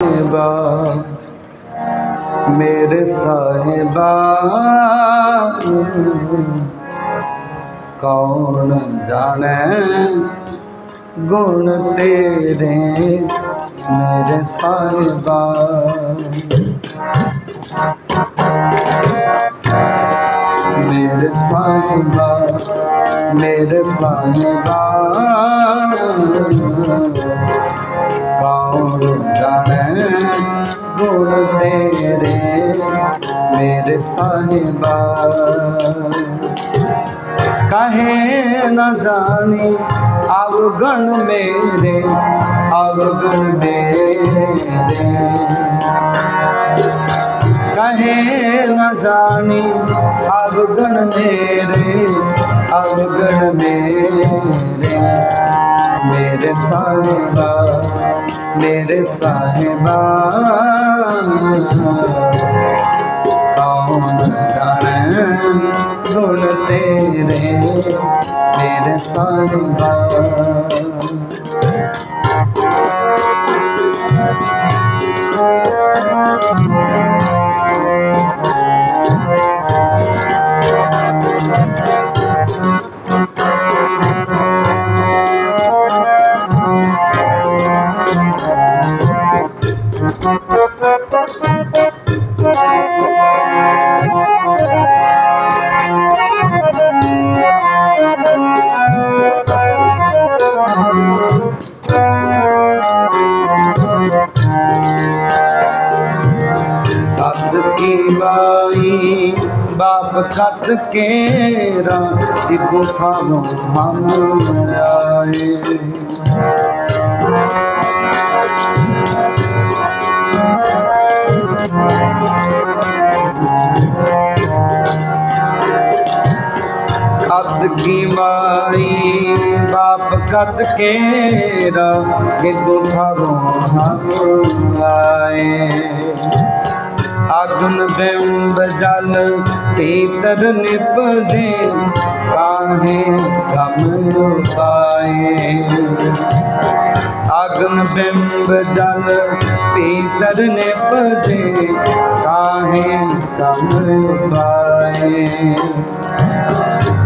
ਸਾਹਿਬਾ ਮੇਰੇ ਸਾਹਿਬਾ ਕੌਣ ਜਾਣੇ ਗੁਣ ਤੇਰੇ ਮੇਰੇ ਸਾਹਿਬਾ ਮੇਰੇ ਸਾਹਿਬਾ ਮੇਰੇ ਸਾਹਿਬਾ ਗੁਣ ਤੇਰੇ ਮੇਰੇ ਸਾਹਿਬਾ ਕਹੇ ਨ ਜਾਣੀ ਅਵਗਣ ਮੇਰੇ ਅਵਗਣ ਮੇਰੇ ਕਹੇ ਨ ਜਾਣੀ ਅਵਗਣ ਮੇਰੇ ਅਵਗਣ ਮੇਰੇ ਮੇਰੇ ਸਾਹਿਬਾ ਮੇਰੇ ਸਾਹਿਬਾ ਕੌਣ ਜਾਣੈ ਗੁਣ ਤੇਰੇ ਮੇਰੇ ਸਾਹਿਬਾ ਬਾਪ ਕੇਰਾ ਇਗੋ ਥਾਨੋਂ ਹਮ ਆਏ ਕੱਦ ਕੀ ਬਾਈ ਬਾਪ ਕੱਦ ਕੇਰਾ ਇਗੋ ਥਾਵੋਂ ਹਮ ਆਏ ਅਗਨ ਬਿੰਬ ਜਲ ਪੀਤਰ ਨਿਪਜੇ ਕਾਹੇ ਗਮ ਪਾਏ? ਅਗਨ ਬਿੰਬ ਜਲ ਪੀਤਰ ਨਿਪਜੇ ਕਾਹੇ ਗਮ ਪਾਏ?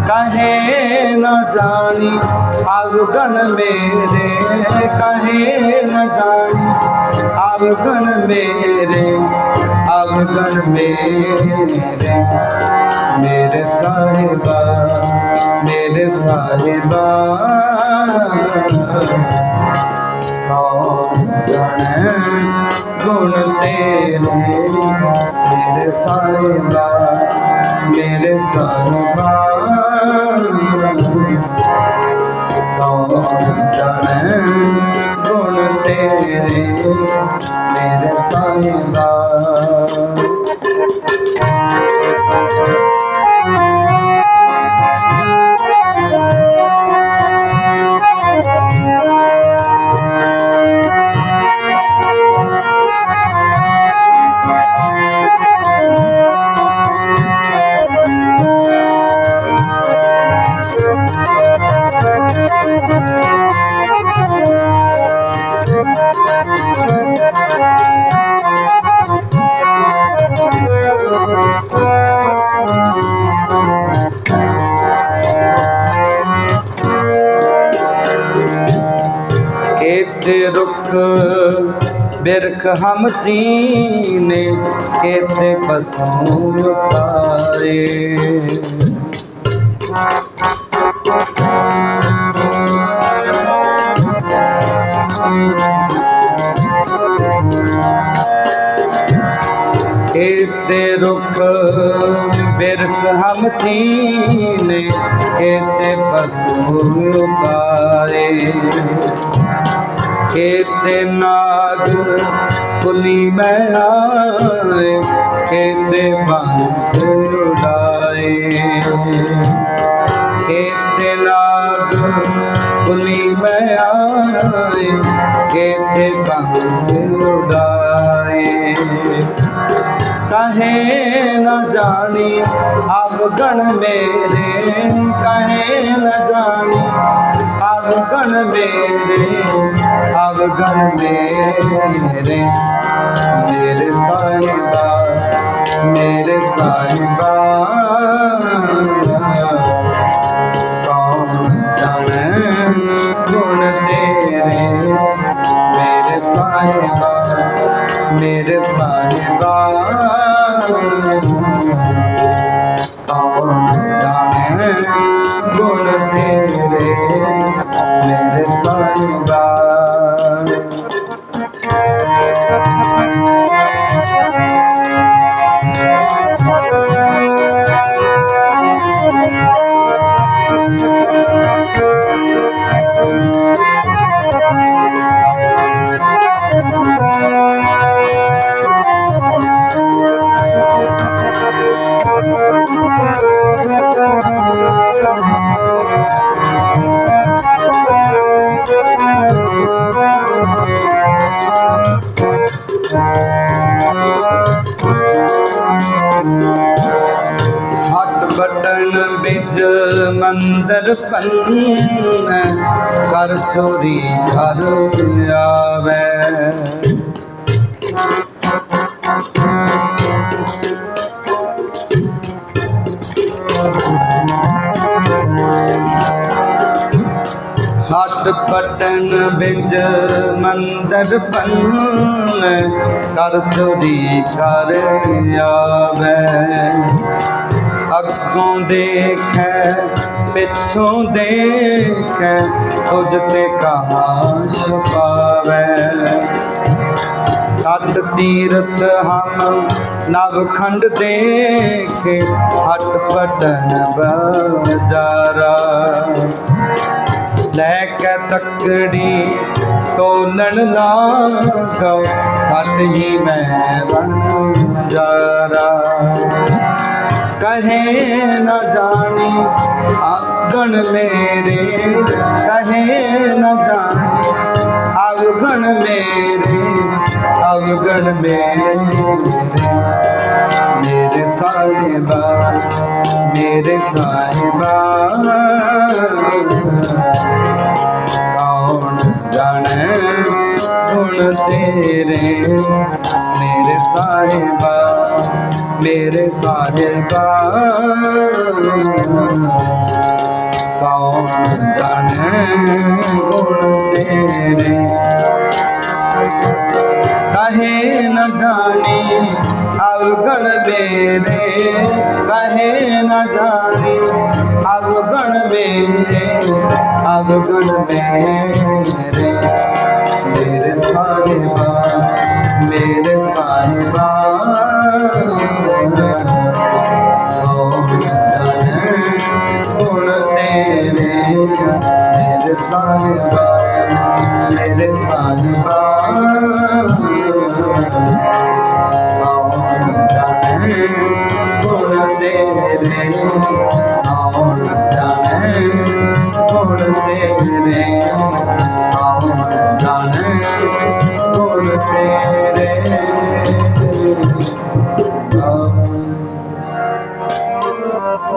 ਕਹੇ ਨਾ ਜਾਣੀ ਅਵਗਣ ਮੇਰੇ, ਕਹੇ ਨ ਜਾਣੀ ਅਵਗਣ ਮੇਰੇ। ਅਵਗਣ ਮੇਰੇ ਮੇਰੇ ਸਾਹਿਬਾ ਮੇਰੇ ਸਾਹਿਬਾ। ਕੌਣ ਜਾਣੈ ਗੁਣ ਤੇਰੇ, ਮੇਰੇ ਸਾਹਿਬਾ ਮੇਰੇ ਸਾਹਿਬਾ। ਕੌਣ ਜਾਣੈ ਗੁਣ ਤੇਰੇ, ਮੇਰੇ ਸਾਹਿਬਾ। Música ਕੇਤੇ ਰੁੱਖ, ਬਿਰਖ ਹਮ ਚੀਨੇ ਕੇਤੇ ਪਸੂ ਪਾਏ। ਕੇਤੇ ਰੁੱਖ, ਬਿਰਖ ਹਮ ਚੀਨੇ ਕੇਤੇ ਪਸੂ ਪਾਏ। ਕਿਤੇ ਨਾਗ ਕੁਲੀ ਮੈਂ ਆਏ ਕਿਤੇ ਬੰਦ ਉਡਾਏ ਕਿਤੇ ਨਾਗ ਕੁਲੀ ਮੈਂ ਆਏ ਕਿਤੇ ਬੰਦ ਉਡਾਏ ਕਹੇ ਨਾ ਜਾਣੀ ਅਵਗਣ ਮੇਰੇ, ਕਹੇ ਨਾ ਜਾਣੀ अवगण मेरे अवगण मेरे मेरे साहिबा मेरे साहिबा ਮੰਦਰ ਪੰਨ ਕਰ ਚੋਰੀ ਘਰ ਆਵੇ। ਹੱਟ ਪਟਨ ਵਿੱਚ ਮੰਦਰ ਪੰਨ ਕਰ ਚੋਰੀ ਘਰ ਆਵੇ। ਅੱਗੋਂ ਦੇਖੈ ਪਿੱਛੋਂ ਦੇਖੈ ਤੁਝ ਤੇ ਕਹਾ ਸੁਪਾਵੇ ਤਤ ਤੀਰਤ ਹਮ ਨਵ ਖੰਡ ਦੇਖੇ, ਹਟ ਪਟਨ ਬਜਾਰਾ। ਲੈ ਕੇ ਤਕੜੀ ਤੋਲਣ ਲਾਗੋ ਹਟ ਹੀ ਮੈਂ ਬਣ ਜਾਰਾ। ਕਹੇ ਨਾ ਜਾਣੀ ਆ अवगण मेरे कहे न जानी अवगण मेरे अवगण मेरे मेरे साहिबा मेरे साहिबा कौन जाने गुण तेरे मेरे साहिबा मेरे साहिबा ਕੌਣ ਜਾਣੇ ਗੁਣ ਤੇਰੇ ਕਹੇ ਨ ਜਾਣੀ ਅਵਗਣ ਮੇਰੇ ਕਹੇ ਨ ਜਾਣੀ ਅਵਗਣ ਮੇਰੇ ਅਵਗਣ ਮੇਰੇ ਮੇਰੇ ਸਾਹਿਬਾ ਮੇਰੇ ਸਾਹਿਬਾ Namo